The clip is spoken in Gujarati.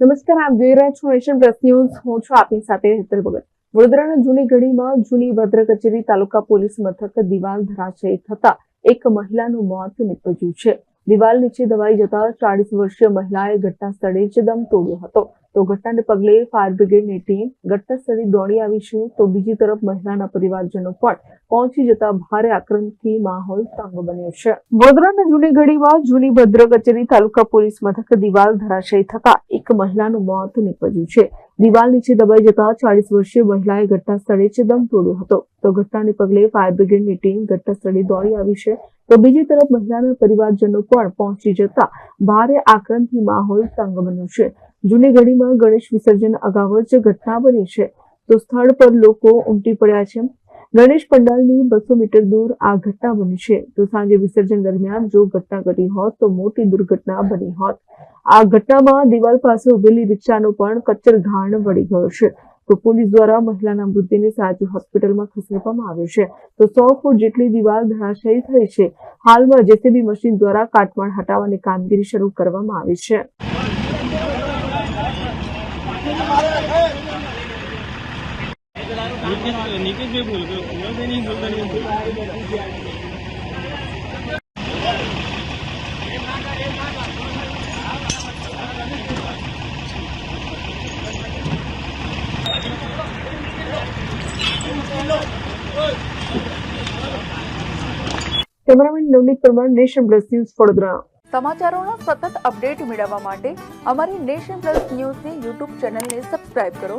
નમસ્કાર, આપ જોઈ રહ્યા છો નેશન પ્રેસ ન્યૂઝ. હું છું આપની સાથે હેતલ ભગત. વડોદરાના જૂની ગઢીમાં જૂની ભદ્ર કચેરી તાલુકા પોલીસ મથક દિવાલ ધરાશયી થતા એક મહિલાનું મોત નીપજ્યું છે. દિવાલ નીચે દબાઈ જતા ચાળીસ વર્ષીય મહિલાએ ઘટના સ્થળે જ દમ તોડ્યો હતો. તો ઘટનાને પગલે ફાયર બ્રિગેડની ટીમ ઘટના સ્થળે દોડી આવી છે. તો બીજી તરફ મહિલાના પરિવારજનો પણ પહોંચી જતા ભારે આક્રમથી માહોલ તંગ બન્યો છે. વડોદરાના જૂની ઘડીમાં જૂની ભદ્ર કચેરી, તાલુકા પોલીસ મથક દિવાલ ધરાશયી થતા એક મહિલાનું મોત નીપજ્યું છે. દિવાલ નીચે દબાઈ જતા ચાલીસ વર્ષીય મહિલાએ ઘટના સ્થળે જ દમ તોડ્યો હતો. તો ઘટનાને પગલે ફાયર બ્રિગેડની ટીમ ઘટના સ્થળે દોડી આવી છે. તો બીજી તરફ મહિલાના પરિવારજનો પણ પહોંચી જતા ભારે આક્રમથી માહોલ તંગ બન્યો છે. જૂની ઘડીમાં ગણેશ વિસર્જન અગાઉ જ ઘટના બની છે. તો સ્થળ પર લોકો ઉમટી પડ્યા છે. ગણેશ પંડાલની બસો મીટર દૂર આ ઘટના બની છે. તો સાંજે વિસર્જન દરમિયાન જો ઘટના ઘટી હોત તો મોટી દુર્ઘટના બની હોત. આ ઘટનામાં દિવાલ પાસે ઉભેલી રિક્ષાનો પણ કચ્છર ઘાણ વળી ગયો છે. તો પોલીસ દ્વારા મહિલાના મૃતદેહને સાજુ હોસ્પિટલમાં ખસેડવામાં આવ્યો છે. તો સો ફૂટ જેટલી દિવાલ ધરાશયી થઈ છે. હાલમાં જેસીબી મશીન દ્વારા કાટમાળ હટાવવાની કામગીરી શરૂ કરવામાં આવી છે. નિકેશભાઈ બોલ Kunvarbhai cameraman Navneet Parmar, nation plus news Vadodara. સમાચારોના સતત અપડેટ મેળવવા માટે અમારી નેશન પ્લસ ન્યૂઝની યુટ્યુબ ચેનલને સબસ્ક્રાઇબ કરો.